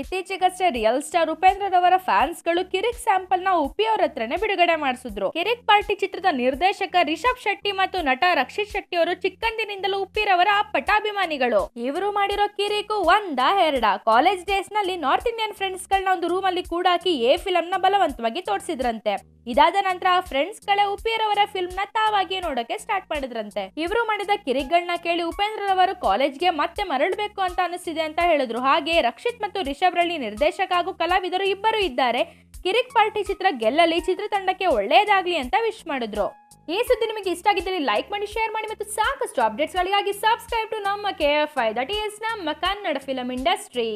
ಇತ್ತೀಚೆಗಷ್ಟೇ real star Upendra ರವರ ಫ್ಯಾನ್ಸ್ಗಳು ಕಿರಿಕ್ ಸ್ಯಾಂಪಲ್ನ ಉಪಿ ಅವರ ಹತ್ರನೇ ಬಿಡುಗಡೆ ಮಾಡಿಸಿದ್ರು. ಕಿರಿಕ್ ಪಾರ್ಟಿ ಚಿತ್ರದ ನಿರ್ದೇಶಕ ರಿಷಬ್ ಶೆಟ್ಟಿ ಮತ್ತು ನಟ ರಕ್ಷಿತ್ ಶೆಟ್ಟಿ ಅವರು ಚಿಕ್ಕಂದಿನಿಂದಲೂ ಉಪ್ಪಿರವರ ಅಪ್ಪಟ ಅಭಿಮಾನಿಗಳು ಇವರು ಮಾಡಿರೋ ಕಿರಿಕು ಒಂದ ಎರಡ. ಕಾಲೇಜ್ ಡೇಸ್ನಲ್ಲಿ ನಾರ್ತ್ ಇಂಡಿಯನ್ ಫ್ರೆಂಡ್ಸ್ ಗಳನ್ನ ಒಂದು ರೂಮ್ ಅಲ್ಲಿ ಕೂಡಾಕಿ ಎ ಫಿಲಂ ನ ಬಲವಂತವಾಗಿ ತೋರಿಸಿದ್ರಂತೆ. ಇದಾದ ನಂತರ ಫ್ರೆಂಡ್ಸ್ ಗಳೇ ಅವರ ಫಿಲ್ಮ್ನ ತಾವಾಗಿಯೇ ನೋಡಕ್ಕೆ ಸ್ಟಾರ್ಟ್ ಮಾಡಿದ್ರಂತೆ. ಇವರು ಮಾಡಿದ ಕಿರಿಕ್ಗಳನ್ನ ಕೇಳಿ ಉಪೇಂದ್ರ ಕಾಲೇಜ್ ಕಾಲೇಜ್ಗೆ ಮತ್ತೆ ಮರಳಬೇಕು ಅಂತ ಅನಿಸ್ತಿದೆ ಅಂತ ಹೇಳಿದ್ರು. ಹಾಗೆ ರಕ್ಷಿತ್ ಮತ್ತು ರಿಷಬ್ ರಳ್ಳಿ ನಿರ್ದೇಶಕ ಹಾಗೂ ಕಲಾವಿದರು ಇಬ್ಬರು ಇದ್ದಾರೆ. ಕಿರಿಕ್ ಪಾರ್ಟಿ ಚಿತ್ರ ಗೆಲ್ಲಲಿ, ಚಿತ್ರತಂಡಕ್ಕೆ ಒಳ್ಳೆಯದಾಗ್ಲಿ ಅಂತ ವಿಶ್ ಮಾಡಿದ್ರು. ಈ ಸುದ್ದಿ ನಿಮಗೆ ಇಷ್ಟ ಆಗಿದ್ದಲ್ಲಿ ಲೈಕ್ ಮಾಡಿ ಶೇರ್ ಮಾಡಿ ಮತ್ತು ಸಾಕಷ್ಟು ಅಪ್ಡೇಟ್ಸ್ಗಳಿಗಾಗಿ ಸಬ್ಸ್ಕ್ರೈಬ್ ಟು ನಮ್ಮ K F I that is ನಮ್ಮ ಕನ್ನಡ ಫಿಲಂ ಇಂಡಸ್ಟ್ರಿ